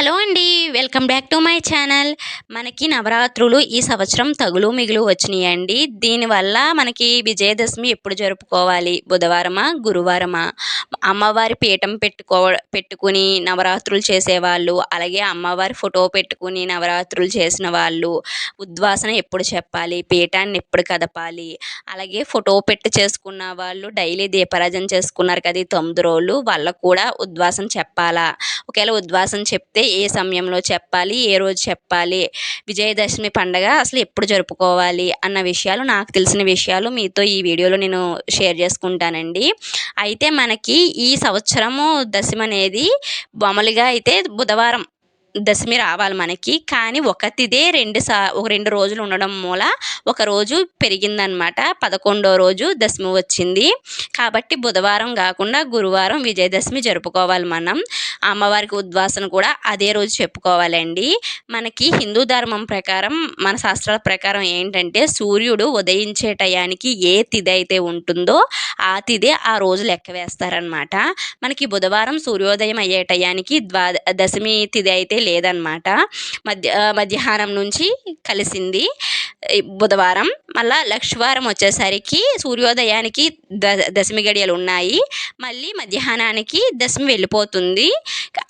Hello అండి welcome back to my channel. మనకి నవరాత్రులు ఈ సంవత్సరం తగులు మిగులు వచ్చినాయండి. దీనివల్ల మనకి విజయదశమి ఎప్పుడు జరుపుకోవాలి? బుధవారమా గురువారమా? అమ్మవారి పీఠం పెట్టుకో పెట్టుకుని నవరాత్రులు చేసేవాళ్ళు అలాగే అమ్మవారి ఫోటో పెట్టుకుని నవరాత్రులు చేసిన వాళ్ళు ఉద్వాసన ఎప్పుడు చెప్పాలి? పీఠాన్ని ఎప్పుడు కదపాలి? అలాగే ఫోటో పెట్టి చేసుకున్న వాళ్ళు డైలీ దీపరాజన చేసుకున్నారు కదా ఈ తొమ్మిది రోజులు వాళ్ళకు కూడా ఉద్వాసన చెప్పాలా? ఒకవేళ ఉద్వాసన చెప్తే ఏ సమయంలో చెప్పాలి ఏ రోజు చెప్పాలి విజయదశమి పండగ అసలు ఎప్పుడు జరుపుకోవాలి అన్న విషయాలు నాకు తెలిసిన విషయాలు మీతో ఈ వీడియోలో నేను షేర్ చేసుకుంటానండి. అయితే మనకి ఈ సంవత్సరము దశమనేది అనేది అయితే బుధవారం దశమి రావాలి మనకి. కానీ ఒకటిదే రెండు సా ఒక రెండు రోజులు ఉండడం మూల ఒక రోజు పెరిగిందనమాట. పదకొండో రోజు దశమి వచ్చింది. కాబట్టి బుధవారం కాకుండా గురువారం విజయదశమి జరుపుకోవాలి మనం. అమ్మవారికి ఉద్వాసన కూడా అదే రోజు చెప్పుకోవాలండి. మనకి హిందూ ధర్మం ప్రకారం మన శాస్త్రాల ప్రకారం ఏంటంటే సూర్యుడు ఉదయించే టయానికి ఏ తిథి అయితే ఉంటుందో ఆ తిథి ఆ రోజు లెక్క వేస్తారనమాట. మనకి బుధవారం సూర్యోదయం అయ్యే టయానికి ద్వా దశమి తిథి అయితే లేదనమాట. మధ్య మధ్యాహ్నం నుంచి కలిసింది. బుధవారం మళ్ళా లక్షవారం వచ్చేసరికి సూర్యోదయానికి ద దశమి గడియలు ఉన్నాయి. మళ్ళీ మధ్యాహ్నానికి దశమి వెళ్ళిపోతుంది.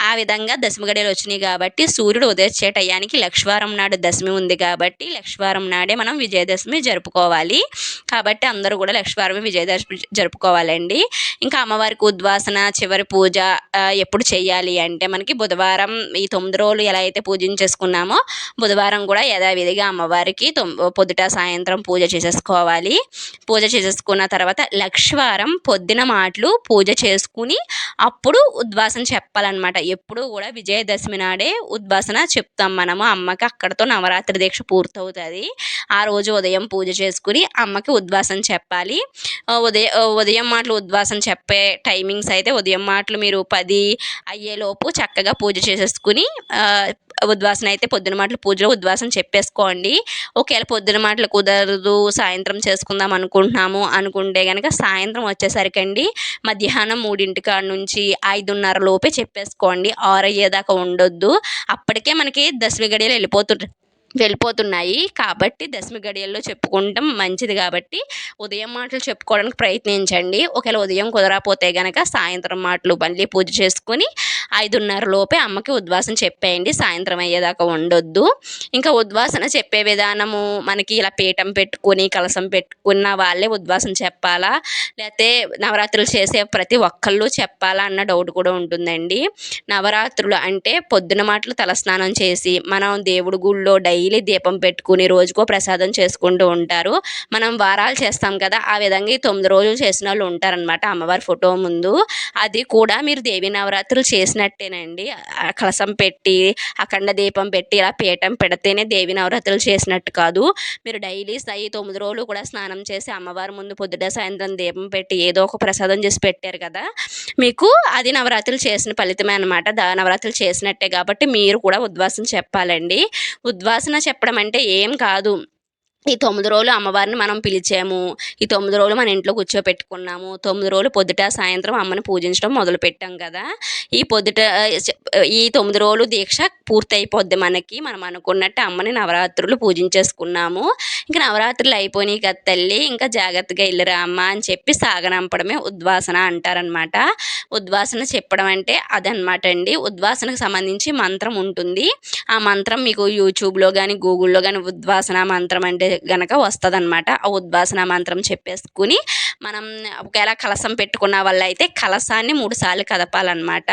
ఆ విధంగా దశమి గడియలు వచ్చినాయి కాబట్టి సూర్యుడు ఉదయించే టయానికి లక్షవారం నాడు దశమి ఉంది కాబట్టి లక్షవారం నాడే మనం విజయదశమి జరుపుకోవాలి. కాబట్టి అందరూ కూడా లక్షవారమే విజయదశమి జరుపుకోవాలండి. ఇంకా అమ్మవారికి ఉద్వాసన చివరి పూజ ఎప్పుడు చేయాలి అంటే మనకి బుధవారం ఈ తొమ్మిది రోజులు ఎలా అయితే పూజించేసుకున్నామో బుధవారం కూడా యథావిధిగా అమ్మవారికి పొద్దుట సాయంత్రం పూజ చేసేసుకోవాలి. పూజ చేసేసుకున్న తర్వాత లక్షవారం పొద్దున మాటలు పూజ చేసుకుని అప్పుడు ఉద్వాసన చెప్పాలన్నమాట. ఎప్పుడు కూడా విజయదశమి నాడే ఉద్వాసన చెప్తాం మనము. అమ్మకి అక్కడతో నవరాత్రి దీక్ష పూర్తవుతుంది. ఆ రోజు ఉదయం పూజ చేసుకుని అమ్మకి ఉద్వాసన చెప్పాలి. ఉదయం ఉదయం మాటలు ఉద్వాసన చెప్పే టైమింగ్స్ అయితే ఉదయం మాటలు మీరు పది అయ్యేలోపు చక్కగా పూజ చేసేసుకుని ఉద్వాసన అయితే పొద్దున మాటలు పూజలో ఉద్వాసన చెప్పేసుకోండి. ఒకవేళ పొద్దున మాటలు కుదరదు సాయంత్రం చేసుకుందాం అనుకుంటున్నాము అనుకుంటే కనుక సాయంత్రం వచ్చేసరికండి మధ్యాహ్నం మూడింటి కాడ నుంచి ఐదున్నర లోపే చెప్పేసుకోండి. ఆరు అయ్యేదాకా ఉండొద్దు. అప్పటికే మనకి దశమి గడియలు వెళ్ళిపోతుంటారు వెళ్ళిపోతున్నాయి. కాబట్టి దశమి గడియల్లో చెప్పుకుంటాం మంచిది కాబట్టి ఉదయం మాటలు చెప్పుకోవడానికి ప్రయత్నించండి. ఒకవేళ ఉదయం కుదరకపోతే గనక సాయంత్రం మాటలు మళ్ళీ పూజ చేసుకుని ఐదున్నర లోపే అమ్మకి ఉద్వాసన చెప్పేయండి సాయంత్రం అయ్యేదాకా ఉండొద్దు. ఇంకా ఉద్వాసన చెప్పే విధానము మనకి ఇలా పీఠం పెట్టుకుని కలసం పెట్టుకున్న వాళ్ళే ఉద్వాసన చెప్పాలా? లేకపోతే నవరాత్రులు చేసే ప్రతి ఒక్కళ్ళు చెప్పాలా అన్న డౌట్ కూడా ఉంటుందండి. నవరాత్రులు అంటే పొద్దున మాటలు తలస్నానం చేసి మనం దేవుడి గుళ్ళో డైలీ దీపం పెట్టుకుని రోజుకో ప్రసాదం చేసుకుంటూ ఉంటారు. మనం వారాలు చేస్తాం కదా ఆ విధంగా ఈ తొమ్మిది రోజులు చేసిన వాళ్ళు ఉంటారనమాట అమ్మవారి ఫోటో ముందు. అది కూడా మీరు దేవి నవరాత్రులు చేసిన చేసినట్టేనండి. కలసం పెట్టి అఖండ దీపం పెట్టి ఇలా పీఠం పెడితేనే దేవి నవరాత్రులు చేసినట్టు కాదు. మీరు డైలీ ఈ తొమ్మిది రోజులు కూడా స్నానం చేసి అమ్మవారి ముందు పొద్దుట సాయంత్రం దీపం పెట్టి ఏదో ఒక ప్రసాదం చేసి పెట్టారు కదా! మీకు అది నవరాత్రులు చేసిన ఫలితమే అనమాట దా నవరాత్రులు చేసినట్టే కాబట్టి మీరు కూడా ఉద్వాసన చెప్పాలండి. ఉద్వాసన చెప్పడం అంటే ఏం కాదు. ఈ తొమ్మిది రోజులు అమ్మవారిని మనం పిలిచాము. ఈ తొమ్మిది రోజులు మన ఇంట్లో కూర్చోపెట్టుకున్నాము. తొమ్మిది రోజులు పొద్దుట సాయంత్రం అమ్మని పూజించడం మొదలు పెట్టాం కదా. ఈ పొద్దుట ఈ తొమ్మిది రోజులు దీక్ష పూర్తి అయిపోద్ది మనకి. మనం అనుకున్నట్టు అమ్మని నవరాత్రులు పూజించేసుకున్నాము. ఇంకా నవరాత్రులు అయిపోయినాయి కదా తల్లి. ఇంకా జాగ్రత్తగా వెళ్ళిరా అమ్మ అని చెప్పి సాగనంపడమే ఉద్వాసన అంటారనమాట ఉద్వాసన చెప్పడం అంటే అదనమాట అండి. ఉద్వాసనకు సంబంధించి మంత్రం ఉంటుంది. ఆ మంత్రం మీకు యూట్యూబ్లో కానీ గూగుల్లో కానీ ఉద్వాసన మంత్రం అంటే గనక వస్తుందన్నమాట. ఆ ఉద్వాసన మంత్రం చెప్పేసుకుని మనం ఒకవేళ కలసం పెట్టుకున్న వాళ్ళు అయితే కలసాన్ని మూడు సార్లు కదపాలన్నమాట.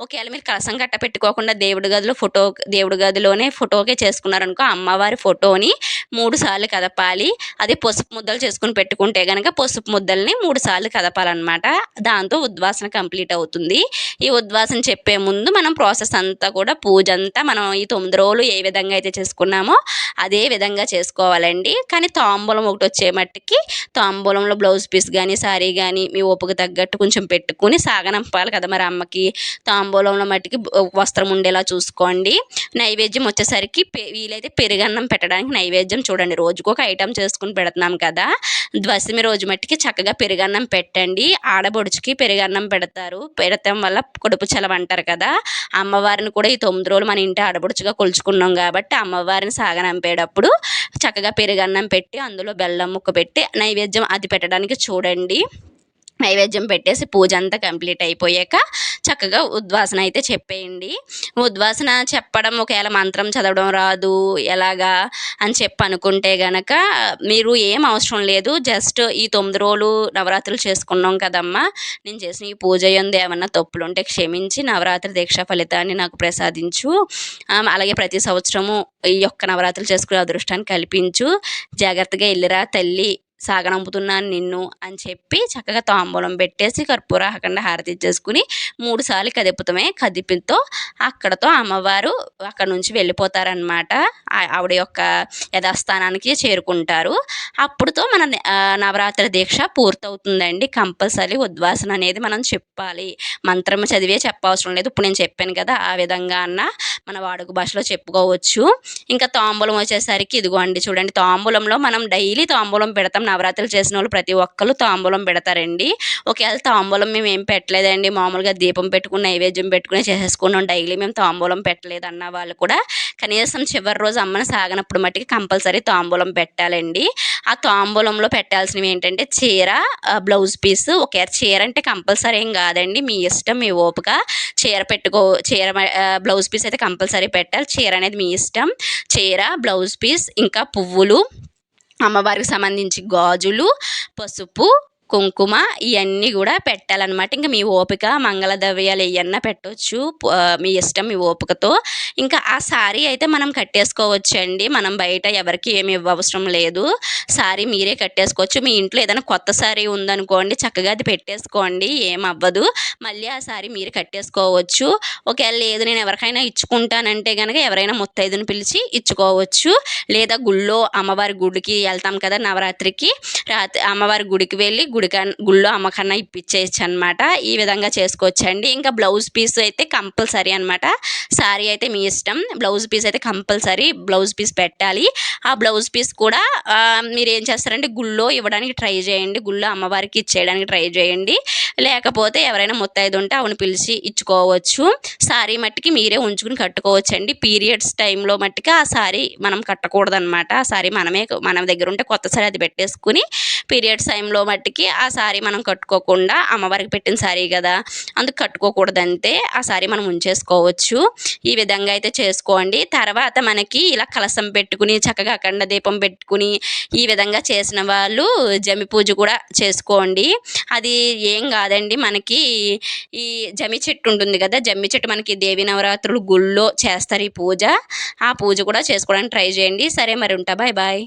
ఒకవేళ మీరు కలసం కట్ట పెట్టుకోకుండా దేవుడి గదిలో ఫోటో దేవుడి గదిలోనే ఫోటోకే చేసుకున్నారనుకో అమ్మవారి ఫోటోని మూడు సార్లు కదపాలి. అది పసుపు ముద్దలు చేసుకుని పెట్టుకుంటే కనుక పసుపు ముద్దల్ని మూడు సార్లు కదపాలన్నమాట. దాంతో ఉద్వాసన కంప్లీట్ అవుతుంది. ఈ ఉద్వాసన చెప్పే ముందు మనం ప్రాసెస్ అంతా కూడా పూజ అంతా మనం ఈ తొమ్మిది రోజులు ఏ విధంగా అయితే చేసుకున్నామో అదే విధంగా చేసుకోవాలండి. కానీ తాంబూలం ఒకటి వచ్చే మట్టుకి తాంబూలంలో బ్లౌజ్ పీస్ కానీ శారీ కానీ మీ ఓపుకు తగ్గట్టు కొంచెం పెట్టుకుని సాగనంపాలి కదా మరి అమ్మకి. తాంబూలంలో మట్టుకి వస్త్రం ఉండేలా చూసుకోండి. నైవేద్యం వచ్చేసరికి వీలైతే పెరుగన్నం పెట్టడానికి నైవేద్యం నైవేద్యం చూడండి. రోజుకు ఒక ఐటెం చేసుకుని పెడుతున్నాం కదా. దశమి రోజు మట్టికి చక్కగా పెరుగన్నం పెట్టండి. ఆడబొడుచుకి పెరుగన్నం పెడతారు. పెడతాం వల్ల కడుపు చలవ అంటారు కదా. అమ్మవారిని కూడా ఈ తొమ్మిది రోజులు మన ఇంటి ఆడబొడుచుగా కొలుచుకున్నాం కాబట్టి అమ్మవారిని సాగనంపేటప్పుడు చక్కగా పెరుగన్నం పెట్టి అందులో బెల్లం ముక్క పెట్టి నైవేద్యం అది పెట్టడానికి చూడండి. నైవేద్యం పెట్టేసి పూజ అంతా కంప్లీట్ అయిపోయాక చక్కగా ఉద్వాసన అయితే చెప్పేయండి. ఉద్వాసన చెప్పడం ఒకవేళ మంత్రం చదవడం రాదు ఎలాగా అని చెప్పి అనుకుంటే గనక మీరు ఏం అవసరం లేదు జస్ట్ ఈ తొమ్మిది రోజులు నవరాత్రులు చేసుకున్నాం కదమ్మా నేను చేసిన ఈ పూజ ఎందు ఏమన్నా తప్పులు ఉంటే క్షమించి నవరాత్రి దీక్ష ఫలితాన్ని నాకు ప్రసాదించు. అలాగే ప్రతి సంవత్సరము ఈ యొక్క నవరాత్రులు చేసుకునే అదృష్టాన్ని కల్పించు. జాగ్రత్తగా వెళ్ళిరా తల్లి సాగనంపుతున్నాను నిన్ను అని చెప్పి చక్కగా తాంబూలం పెట్టేసి కర్పూర అఖండ హారతి ఇచ్చేసుకుని మూడు సార్లు కదిపుతమే. కదిపితో అక్కడతో అమ్మవారు అక్కడ నుంచి వెళ్ళిపోతారనమాట ఆవిడ యొక్క యథాస్థానానికి చేరుకుంటారు. అప్పుడుతో మన నవరాత్రి దీక్ష పూర్తవుతుందండి. కంపల్సరీ ఉద్వాసన అనేది మనం చెప్పాలి. మంత్రం చదివే చెప్పవసరం లేదు. ఇప్పుడు నేను చెప్పాను కదా ఆ విధంగా అన్న మన వాడుక భాషలో చెప్పుకోవచ్చు. ఇంకా తాంబూలం వచ్చేసరికి ఇదిగో అండి చూడండి తాంబూలంలో మనం డైలీ తాంబూలం పెడతాం. నవరాత్రులు చేసిన వాళ్ళు ప్రతి ఒక్కరు తాంబూలం పెడతారండి. ఒకవేళ తాంబూలం మేము ఏం పెట్టలేదండి. మామూలుగా దీపం పెట్టుకుని నైవేద్యం పెట్టుకుని చేసేసుకున్నాం. డైలీ మేము తాంబూలం పెట్టలేదు అన్న వాళ్ళు కూడా కనీసం చివరి రోజు అమ్మని సాగనప్పుడు మట్టికి కంపల్సరీ తాంబూలం పెట్టాలండి. ఆ తాంబూలంలో పెట్టాల్సినవి ఏంటంటే చీర బ్లౌజ్ పీస్. ఒకే చీర అంటే కంపల్సరీ ఏం కాదండి. మీ ఇష్టం మీ ఓపిక. చీర పెట్టుకో చీర బ్లౌజ్ పీస్ అయితే కంపల్సరీ పెట్టాలి. చీర అనేది మీ ఇష్టం. చీర బ్లౌజ్ పీస్ ఇంకా పువ్వులు అమ్మవారికి సంబంధించి గాజులు పసుపు కుంకుమ ఇవన్నీ కూడా పెట్టాలన్నమాట. ఇంకా మీ ఓపిక మంగళ ద్రవ్యాలు ఇవన్నీ పెట్టవచ్చు మీ ఇష్టం మీ ఓపికతో. ఇంకా ఆ శారీ అయితే మనం కట్టేసుకోవచ్చండి. మనం బయట ఎవరికి ఏమి ఇవ్వవసరం లేదు. శారీ మీరే కట్టేసుకోవచ్చు. మీ ఇంట్లో ఏదైనా కొత్త శారీ ఉందనుకోండి చక్కగా అది పెట్టేసుకోండి ఏం అవ్వదు. మళ్ళీ ఆ శారీ మీరు కట్టేసుకోవచ్చు. ఒకవేళ లేదు నేను ఎవరికైనా ఇచ్చుకుంటానంటే కనుక ఎవరైనా ముత్తైదుని పిలిచి ఇచ్చుకోవచ్చు. లేదా గుళ్ళో అమ్మవారి గుడికి వెళ్తాం కదా నవరాత్రికి. రాత్రి అమ్మవారి గుడికి వెళ్ళి గుడి గుళ్ళో అమ్మకన్నా ఇప్పించేయచ్చు అనమాట ఈ విధంగా చేసుకోవచ్చండి. ఇంకా బ్లౌజ్ పీస్ అయితే కంపల్సరీ అనమాట. శారీ అయితే మీ ఇష్టం. బ్లౌజ్ పీస్ అయితే కంపల్సరీ బ్లౌజ్ పీస్ పెట్టాలి. ఆ బ్లౌజ్ పీస్ కూడా మీరు ఏం చేస్తారంటే గుళ్ళో ఇవ్వడానికి ట్రై చేయండి. గుళ్ళో అమ్మవారికి ఇచ్చేయడానికి ట్రై చేయండి. లేకపోతే ఎవరైనా ముత్తైదు ఉంటే అవును పిలిచి ఇచ్చుకోవచ్చు. శారీ మట్టికి మీరే ఉంచుకుని కట్టుకోవచ్చు అండి పీరియడ్స్ టైంలో మట్టికి ఆ శారీ మనం కట్టకూడదనమాట. ఆ శారీ మనమే మన దగ్గర ఉంటే కొత్త సారీ అది పెట్టేసుకుని పీరియడ్స్ టైంలో మట్టికి ఆ శారీ మనం కట్టుకోకుండా అమ్మవారికి పెట్టిన శారీ కదా అందుకు కట్టుకోకూడదంతే ఆ శారీ మనం ఉంచేసుకోవచ్చు. ఈ విధంగా అయితే చేసుకోండి. తర్వాత మనకి ఇలా కలసం పెట్టుకుని చక్కగా అఖండ దీపం పెట్టుకుని ఈ విధంగా చేసిన వాళ్ళు జమి పూజ కూడా చేసుకోండి. అది ఏం కాదండి మనకి ఈ జమి చెట్టు ఉంటుంది కదా జమ్మి చెట్టు మనకి దేవి నవరాత్రులు గుళ్ళో చేస్తారు ఈ పూజ. ఆ పూజ కూడా చేసుకోవడానికి ట్రై చేయండి. సరే మరి ఉంటా. Bye bye.